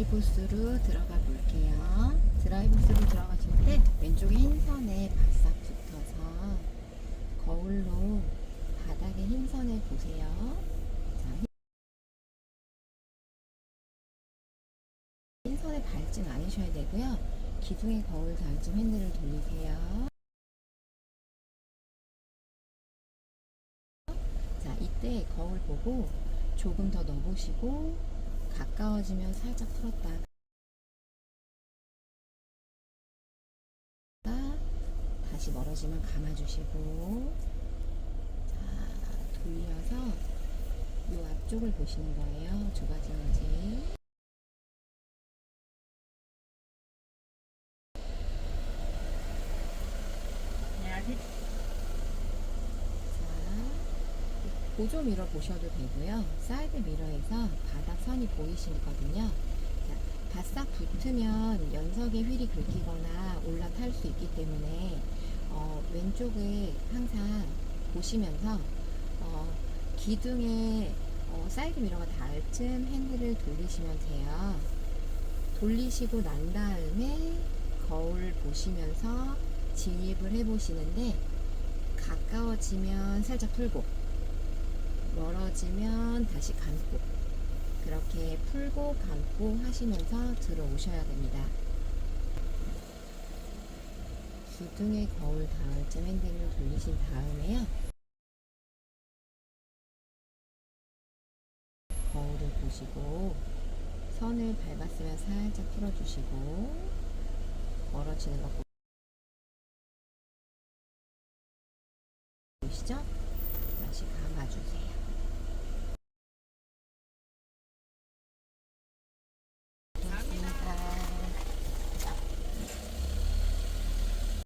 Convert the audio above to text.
드라이브 스루 들어가 볼게요. 드라이브 스루 들어가실 때 왼쪽에 흰선에 바싹 붙어서 거울로 바닥에 흰선을 보세요. 자, 흰선에 밟진 않으셔야 되고요. 기둥에 거울 닿을 핸들을 돌리세요. 자, 이때 거울 보고 조금 더 넣어보시고 가까워지면 살짝 풀었다가 다시 멀어지면 감아주시고 자, 돌려서 이 앞쪽을 보시는 거예요. 두 가지인지. 자, 보조 미러 보셔도 되고요. 사이드 미러에서 바닥 선이 보이시거든요. 자, 바싹 붙으면 연석에 휠이 긁히거나 올라탈 수 있기 때문에 어, 왼쪽을 항상 보시면서 어, 기둥에 어, 사이드 미러가 닿을 쯤 핸들을 돌리시면 돼요. 돌리시고 난 다음에 거울 보시면서 진입을 해 보시는데 가까워지면 살짝 풀고 멀어지면 다시 감고 그렇게 풀고 감고 하시면서 들어오셔야 됩니다. 주둥의 거울 닿을쯤 핸들을 돌리신 다음에요. 거울을 보시고 선을 밟았으면 살짝 풀어주시고 멀어지는 거 보시죠? 다시 감아주세요.